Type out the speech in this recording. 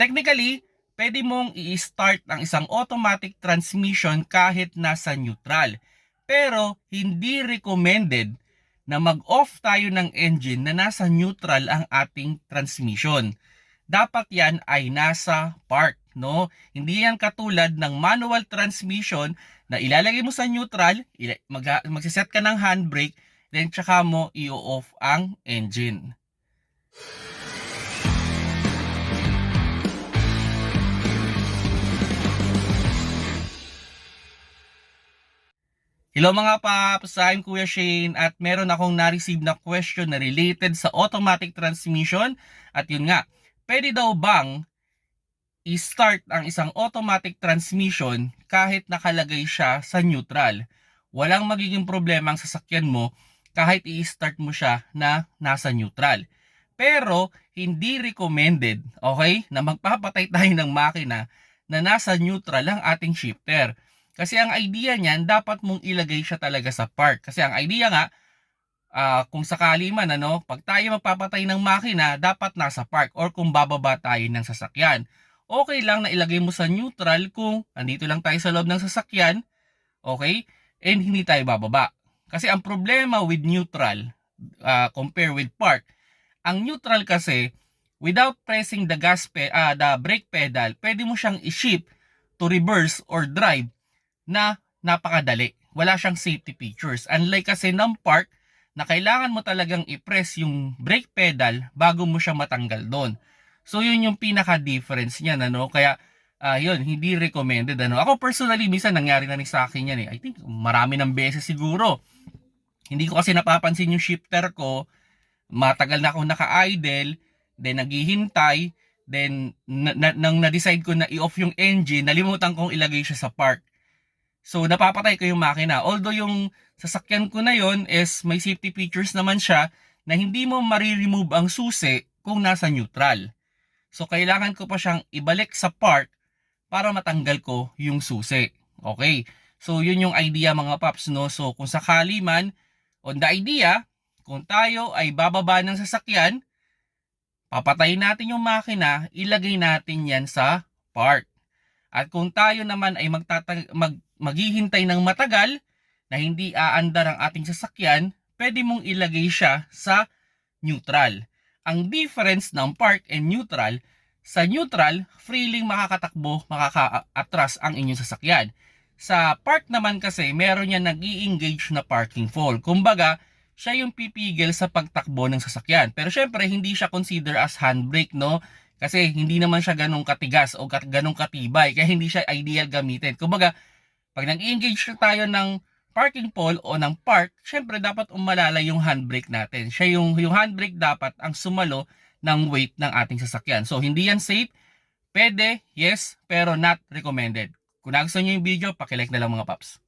technically, pwede mong i-start ang isang automatic transmission kahit nasa neutral. Pero hindi recommended na mag-off tayo ng engine na nasa neutral ang ating transmission. Dapat yan ay nasa park, no? Hindi yan katulad ng manual transmission na ilalagay mo sa neutral, mag- magsiset ka ng handbrake, then tsaka mo i-off ang engine. Hello mga paps, I'm Kuya Shane at meron akong na-receive na question na related sa automatic transmission at yun nga, pwede daw bang i-start ang isang automatic transmission kahit nakalagay siya sa neutral? Walang magiging problema ang sasakyan mo kahit i-start mo siya na nasa neutral. Pero hindi recommended, okay, na magpapatay tayo ng makina na nasa neutral ang ating shifter. Kasi ang idea niyan, dapat mong ilagay siya talaga sa park. Kasi ang idea nga, ah, kung sakali man, ano, pag tayo magpapatay ng makina, dapat nasa park or kung bababa tayo ng sasakyan. Okay lang na ilagay mo sa neutral kung andito lang tayo sa loob ng sasakyan, okay, and hindi tayo bababa. Kasi ang problema with neutral, ah, compare with park, ang neutral kasi, without pressing the gas pe ah, the brake pedal, pwede mo siyang i-shift to reverse or drive na napakadali. Wala siyang safety features. Unlike kasi ng park na kailangan mo talagang i-press yung brake pedal bago mo siya matanggal doon. So yun yung pinaka-difference niya ano. Kaya ah, yun, hindi recommended ano. Ako personally minsan nangyari na rin sa akin yan eh. I think marami ng beses siguro. Hindi ko kasi napapansin yung shifter ko. Matagal na ako naka-idle, then naghihintay, then na, na, nang na-decide ko na i-off yung engine, nalimutan kong ilagay siya sa park. So, napapatay ko yung makina. Although yung sasakyan ko na yon is may safety features naman siya na hindi mo mariremove ang susi kung nasa neutral. So, kailangan ko pa siyang ibalik sa park para matanggal ko yung susi. Okay? So, yun yung idea mga paps, no? So, kung sakali man, on the idea, kung tayo ay bababa ng sasakyan, papatayin natin yung makina, ilagay natin yan sa park. At kung tayo naman ay magtatag- mag maghihintay ng matagal na hindi aandar ang ating sasakyan, pwede mong ilagay siya sa neutral. Ang difference ng park and neutral, sa neutral, freely makakatakbo, makaka-atras ang inyong sasakyan. Sa park naman kasi, meron yan nag engage na parking fall. Kumbaga, siya yung pipigil sa pagtakbo ng sasakyan. Pero syempre, hindi siya consider as handbrake, no? Kasi hindi naman siya ganong katigas o ganong katibay. Kaya hindi siya ideal gamitin. Kumbaga, pag nag-engage na tayo ng parking pole o ng park, syempre dapat umalala yung handbrake natin. Siya yung, yung handbrake dapat ang sumalo ng weight ng ating sasakyan. So, hindi yan safe. Pwede, yes, pero not recommended. Kung nagustuhan nyo yung video, pakilike na lang mga paps.